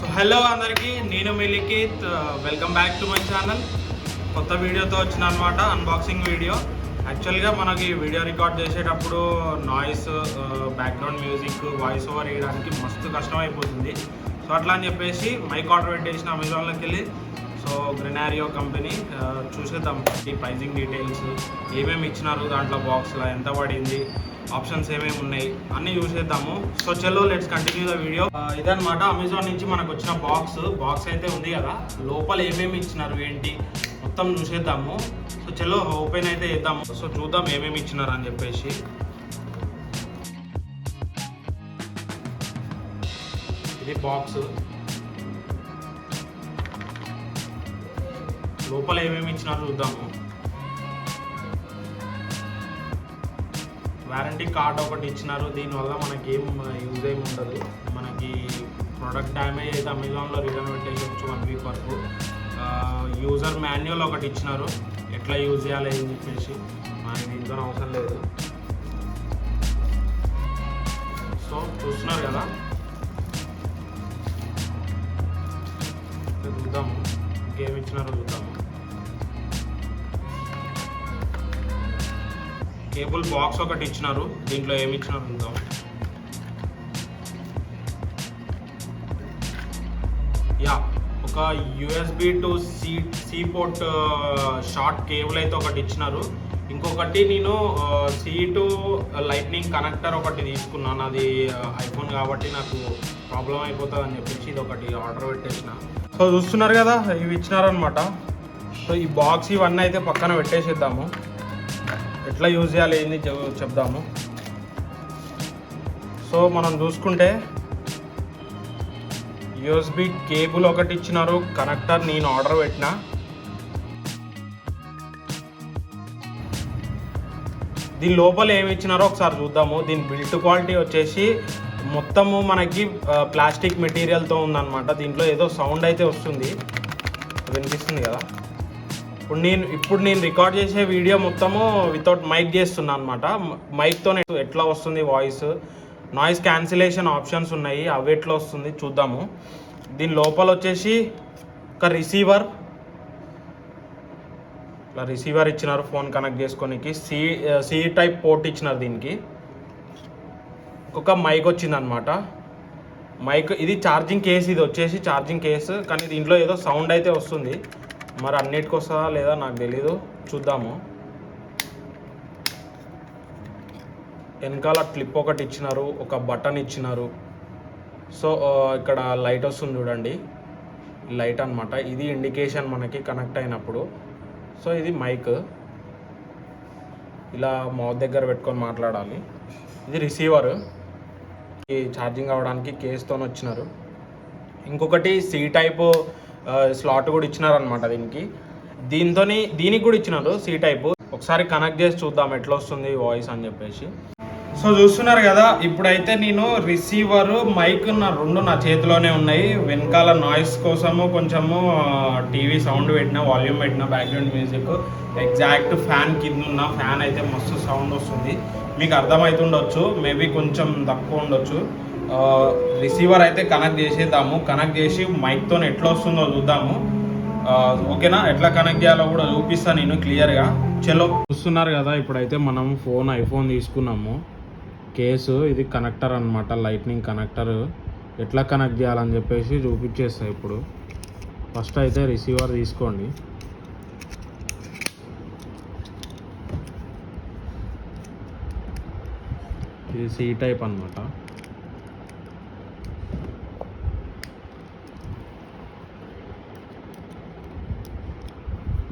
So hello అందరికీ నేను మిలికిత్ welcome back to my channel కొత్త వీడియోతో వచ్చిన అనమాట అన్బాక్సింగ్ వీడియో యాక్చువల్గా మనకి వీడియో రికార్డ్ చేసేటప్పుడు noise background music voice over వేయడానికి మస్తు కష్టం అయిపోతుంది సో అట్లా అని చెప్పేసి మైక్ ఆర్డర్ పెట్టేసిన అమెజాన్లోకి వెళ్ళి సో గ్రెనారియో కంపెనీ చూసేద్దాం. ఈ ప్రైజింగ్ డీటెయిల్స్ ఏమేమి ఇచ్చినారు దాంట్లో బాక్స్లో ఎంత పడింది ఆప్షన్స్ ఏమేమి ఉన్నాయి అన్నీ చూసేద్దాము సో చెల్లో లెట్స్ కంటిన్యూ ద వీడియో ఇదనమాట అమెజాన్ నుంచి మనకు వచ్చిన బాక్స్ బాక్స్ అయితే ఉంది కదా. లోపల ఏమేమి ఇచ్చినారు ఏంటి? మొత్తం చూసేద్దాము. సో చెల్లో ఓపెన్ అయితే చేద్దాము. సో చూద్దాం ఏమేమి ఇచ్చినారు అని చెప్పేసి. ఇది బాక్స్ లోపల ఏమేమి ఇచ్చినారు చూద్దాము. వారంటీ కార్డ్ ఒకటి ఇచ్చినారు. దీనివల్ల మనకి ఏం యూజ్ ఏమి ఉండదు. మనకి ప్రోడక్ట్ డ్యామేజ్ అయితే అమెజాన్లో రిటర్న్ పెట్టేయచ్చు వన్ వీక్ వరకు. యూజర్ మాన్యువల్ ఒకటి ఇచ్చినారు. ఎట్లా యూజ్ చేయాలి అని చెప్పేసి. మనకి దీంతో అవసరం లేదు. సో చూస్తున్నారు కదా? చూద్దాము. ఇంకేమి ఇచ్చినారో చూద్దాము. కేబుల్ బాక్స్ ఒకటి ఇచ్చినారు. దీంట్లో ఏమి ఇచ్చినారు ఉందాం యా ఒక USB to C C port short cable అయితే ఒకటి ఇచ్చినారు. ఇంకొకటి నేను సీ టు లైట్నింగ్ కనెక్టర్ ఒకటి తీసుకున్నాను. అది ఐఫోన్ కాబట్టి నాకు ప్రాబ్లం అయిపోతుంది అని చెప్పేసి ఇది ఒకటి ఆర్డర్ పెట్టేసిన. సో చూస్తున్నారు కదా ఇవి ఇచ్చినారనమాట సో ఈ బాక్స్ ఇవన్నీ అయితే పక్కన పెట్టేసేద్దాము. ఎట్లా యూజ్ చేయాలి ఏంది చెప్- చెప్దాము. సో మనం చూసుకుంటే యూఎస్బి కేబుల్ ఒకటి ఇచ్చినారు కనెక్టర్ నేను ఆర్డర్ పెట్టిన. దీని లోపల ఏమి ఇచ్చినారో ఒకసారి చూద్దాము. దీని బిల్ట్ క్వాలిటీ వచ్చేసి మొత్తము మనకి ప్లాస్టిక్ మెటీరియల్తో ఉందన్నమాట. దీంట్లో ఏదో సౌండ్ అయితే వస్తుంది. వినిపిస్తుంది కదా? ఇప్పుడు నేను ఇప్పుడు నేను రికార్డ్ చేసే వీడియో మొత్తము వితౌట్ మైక్ చేస్తున్నా అనమాట మైక్తో ఎట్లా వస్తుంది వాయిస్ నాయిస్ క్యాన్సిలేషన్ ఆప్షన్స్ ఉన్నాయి. అవి ఎట్లా వస్తుంది చూద్దాము. దీని లోపల వచ్చేసి ఒక రిసీవర్ ఇట్లా రిసీవర్ ఇచ్చినారు ఫోన్ కనెక్ట్ చేసుకోనికి. సి సి టైప్ పోర్ట్ ఇచ్చినారు దీనికి. ఒక మైక్ వచ్చింది అనమాట మైక్ ఇది ఛార్జింగ్ కేస్ ఇది వచ్చేసి ఛార్జింగ్ కేస్ కానీ దీంట్లో ఏదో సౌండ్ అయితే వస్తుంది. మరి అన్నిటికి వస్తుందా లేదా నాకు తెలీదు. చూద్దాము. వెనకాల క్లిప్ ఒకటి ఇచ్చినారు ఒక బటన్ ఇచ్చినారు. సో ఇక్కడ లైట్ వస్తుంది చూడండి. లైట్ అనమాట ఇది ఇండికేషన్ మనకి కనెక్ట్ అయినప్పుడు. సో ఇది మైక్. ఇలా మౌత్ దగ్గర పెట్టుకొని మాట్లాడాలి. ఇది రిసీవర్. ఈ ఛార్జింగ్ అవ్వడానికి కేస్తో వచ్చినారు. ఇంకొకటి సి టైప్ స్లాట్ కూడా ఇచ్చినారనమాట దీనికి. దీంతో దీనికి కూడా ఇచ్చినారు సీ టైప్ ఒకసారి కనెక్ట్ చేసి చూద్దాం ఎట్లా వస్తుంది వాయిస్ అని చెప్పేసి. సో చూస్తున్నారు కదా ఇప్పుడైతే నేను రిసీవర్ మైక్ నా రెండు నా చేతిలోనే ఉన్నాయి. వెనకాల నాయిస్ కోసము కొంచెము టీవీ సౌండ్ పెట్టిన వాల్యూమ్ పెట్టిన బ్యాక్గ్రౌండ్ మ్యూజిక్ ఎగ్జాక్ట్ ఫ్యాన్ కింద ఉన్న ఫ్యాన్ అయితే మస్తు సౌండ్ వస్తుంది. మీకు అర్థమవుతుండొచ్చు మేబీ కొంచెం తక్కువ ఉండొచ్చు. రిసీవర్ అయితే కనెక్ట్ చేసేద్దాము. కనెక్ట్ చేసి మైక్తో ఎట్లా వస్తుందో చూద్దాము. ఓకేనా? ఎట్లా కనెక్ట్ చేయాలో కూడా చూపిస్తాను నేను క్లియర్గా చలో చూస్తున్నారు కదా ఇప్పుడైతే మనం ఫోన్ ఐఫోన్ తీసుకున్నాము. కేసు ఇది కనెక్టర్ అనమాట లైట్నింగ్ కనెక్టర్ ఎట్లా కనెక్ట్ చేయాలని చెప్పేసి చూపించేస్తా ఇప్పుడు. ఫస్ట్ అయితే రిసీవర్ తీసుకోండి. ఇది సి టైప్ అనమాట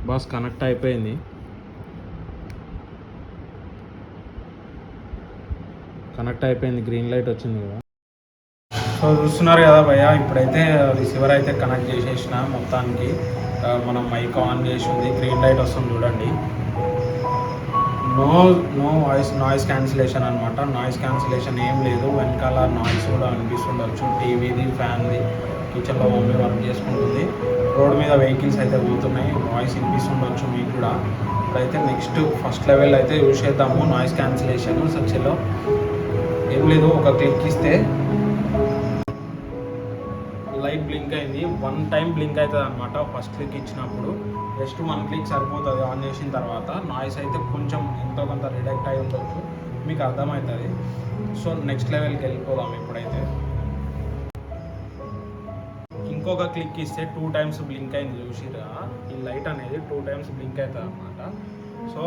బాస్ కనెక్ట్ అయిపోయింది. కనెక్ట్ అయిపోయింది గ్రీన్ లైట్ వచ్చింది కదా. సో చూస్తున్నారు కదా భయ్య ఇప్పుడైతే రిసీవర్ అయితే కనెక్ట్ చేసేసిన మొత్తానికి. మనం మైక్ ఆన్ చేసి ఉంది గ్రీన్ లైట్ వస్తుంది చూడండి. No no voice noise cancellation అనమాట నాయిస్ క్యాన్సిలేషన్ ఏం లేదు వెనకాల నాయిస్ కూడా అనిపిస్తుండొచ్చు. టీవీది ఫ్యాన్ది కిచెన్లో మమ్మీ వర్క్ చేసుకుంటుంది. రోడ్ మీద వెహికల్స్ అయితే పోతున్నాయి. నాయిస్ వినిపిస్తుండొచ్చు మీకు కూడా. ఇప్పుడైతే నెక్స్ట్ ఫస్ట్ లెవెల్ అయితే యూజ్ చేద్దాము. నాయిస్ క్యాన్సిలేషన్ సచ్లో ఏం లేదు ఒక క్లిక్ ఇస్తే లైట్ బ్లింక్ అయింది. వన్ టైం బ్లింక్ అవుతుంది అనమాట ఫస్ట్ క్లిక్ ఇచ్చినప్పుడు. జస్ట్ వన్ క్లిక్ సరిపోతుంది ఆన్ చేసిన తర్వాత. నాయిస్ అయితే కొంచెం ఎంతో కొంత రిడక్ట్ అయి ఉండొచ్చు. మీకు అర్థమవుతుంది. సో నెక్స్ట్ లెవెల్కి వెళ్ళిపోదాం ఇప్పుడైతే. ఇంకొక క్లిక్ ఇస్తే టూ టైమ్స్ బ్లింక్ అయింది చూసిరా ఈ లైట్ అనేది టూ టైమ్స్ బ్లింక్ అవుతుంది అనమాట సో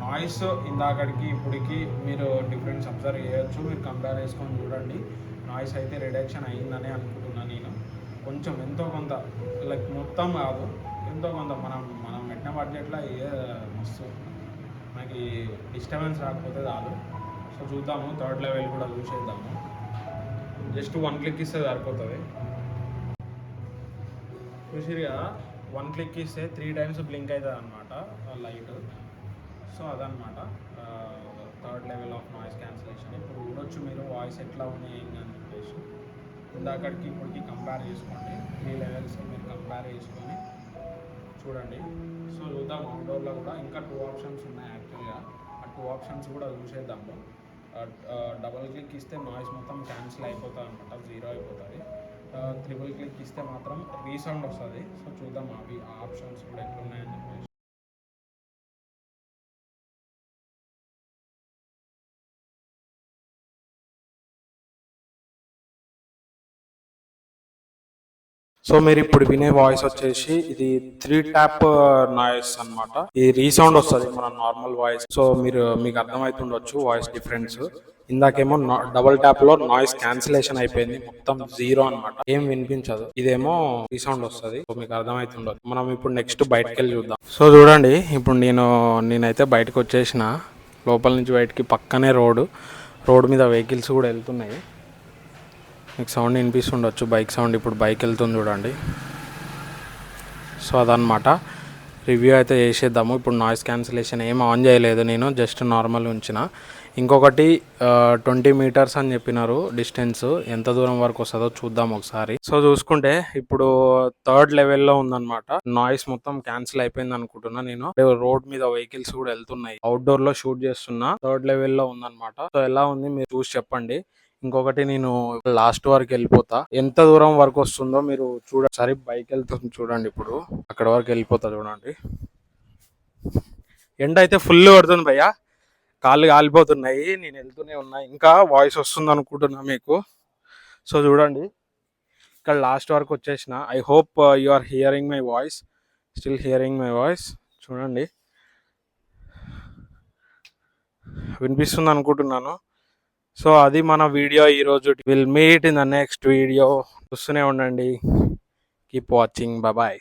నాయిస్ ఇందాకడికి ఇప్పటికి మీరు డిఫరెన్స్ అబ్జర్వ్ చేయొచ్చు మీరు కంపేర్ చేసుకొని చూడండి. నాయిస్ అయితే రిడక్షన్ అయిందని అనుకుంటున్నాను నేను. కొంచెం ఎంతో కొంత లైక్ మొత్తం కాదు ఎంతో కొంత మనం మనం పెట్టిన బడ్జెట్లో ఏ మస్తు మనకి డిస్టర్బెన్స్ రాకపోతే చాలు. సో చూద్దాము థర్డ్ లెవెల్ కూడా చూసేద్దాము. జస్ట్ వన్ క్లిక్ ఇస్తే సరిపోతుంది. చూసిరిగా వన్ క్లిక్ ఇస్తే త్రీ టైమ్స్ బ్లింక్ అవుతుంది అనమాట లైట్ సో అదనమాట third level of noise cancellation ఇప్పుడు చూడొచ్చు మీరు వాయిస్ ఎట్లా ఉంది ఏం అని చెప్పేసి. ఇందాకడికి ఇప్పటికి కంపేర్ చేసుకోండి. త్రీ లెవెల్స్కి మీరు కంపేర్ చేసుకొని చూడండి. సో చూద్దాం. అవుట్డోర్లో కూడా ఇంకా టూ ఆప్షన్స్ ఉన్నాయి యాక్చువల్గా ఆ టూ ఆప్షన్స్ కూడా చూసేద్దాము డబల్ క్లిక్ ఇస్తే నాయిస్ మొత్తం క్యాన్సిల్ అయిపోతుంది అనమాట జీరో అయిపోతుంది. త్రిబుల్ క్లిక్ ఇస్తే మాత్రం రీసౌండ్ వస్తుంది. సో చూద్దాం అవి ఆప్షన్ సో మీరు ఇప్పుడు వినే వాయిస్ వచ్చేసి ఇది త్రీ ట్యాప్ uh, నాయిస్ అన్నమాట. ఇది రీసౌండ్ వస్తుంది మన నార్మల్ వాయిస్. సో మీరు మీకు అర్థమవుతుండొచ్చు వాయిస్ డిఫరెన్స్. ఇందాకేమో డబుల్ ట్యాప్లో నాయిస్ క్యాన్సిలేషన్ అయిపోయింది మొత్తం జీరో అనమాట ఏం వినిపించదు. ఇదేమో రీసౌండ్ వస్తుంది సో మీకు అర్థమవుతుండొచ్చు మనం ఇప్పుడు నెక్స్ట్ బయటకు వెళ్ళి చూద్దాం. సో చూడండి ఇప్పుడు నేను నేనైతే బయటకు వచ్చేసిన లోపల నుంచి బయటికి పక్కనే రోడ్డు. రోడ్డు మీద వెహికల్స్ కూడా వెళ్తున్నాయి. మీకు సౌండ్ వినిపిస్తుండొచ్చు. బైక్ సౌండ్ ఇప్పుడు బైక్ వెళ్తుంది చూడండి. సో అదనమాట రివ్యూ అయితే చేసేద్దాము. ఇప్పుడు నాయిస్ క్యాన్సిలేషన్ ఏం ఆన్ చేయలేదు నేను జస్ట్ నార్మల్ ఉంచిన. ఇంకొకటి ట్వంటీ మీటర్స్ అని చెప్పినారు డిస్టెన్స్. ఎంత దూరం వరకు వస్తుందో చూద్దాం ఒకసారి. సో చూసుకుంటే ఇప్పుడు థర్డ్ లెవెల్లో ఉందన్నమాట. నాయిస్ మొత్తం క్యాన్సిల్ అయిపోయింది అనుకుంటున్నా నేను. రోడ్ మీద వెహికల్స్ కూడా వెళ్తున్నాయి. అవుట్డోర్లో షూట్ చేస్తున్నా. థర్డ్ లెవెల్లో ఉందన్నమాట. సో ఎలా ఉంది మీరు చూసి చెప్పండి. ఇంకొకటి నేను లాస్ట్ వరకు వెళ్ళిపోతా. ఎంత దూరం వరకు వస్తుందో మీరు చూడ సరే బైక్ వెళ్తుంది చూడండి ఇప్పుడు. అక్కడ వరకు వెళ్ళిపోతా చూడండి. ఎండ అయితే ఫుల్ పడుతుంది భయ్య. కాళ్ళు కాలిపోతున్నాయి నేను వెళ్తూనే ఉన్నా. ఇంకా వాయిస్ వస్తుంది అనుకుంటున్నా మీకు. సో చూడండి ఇక్కడ లాస్ట్ వరకు వచ్చేసిన. I hope you are hearing my voice still hearing my voice చూడండి. వినిపిస్తుంది అనుకుంటున్నాను. సో అది మన వీడియో ఈరోజు will meet in the next video చూస్తూనే ఉండండి. Keep watching bye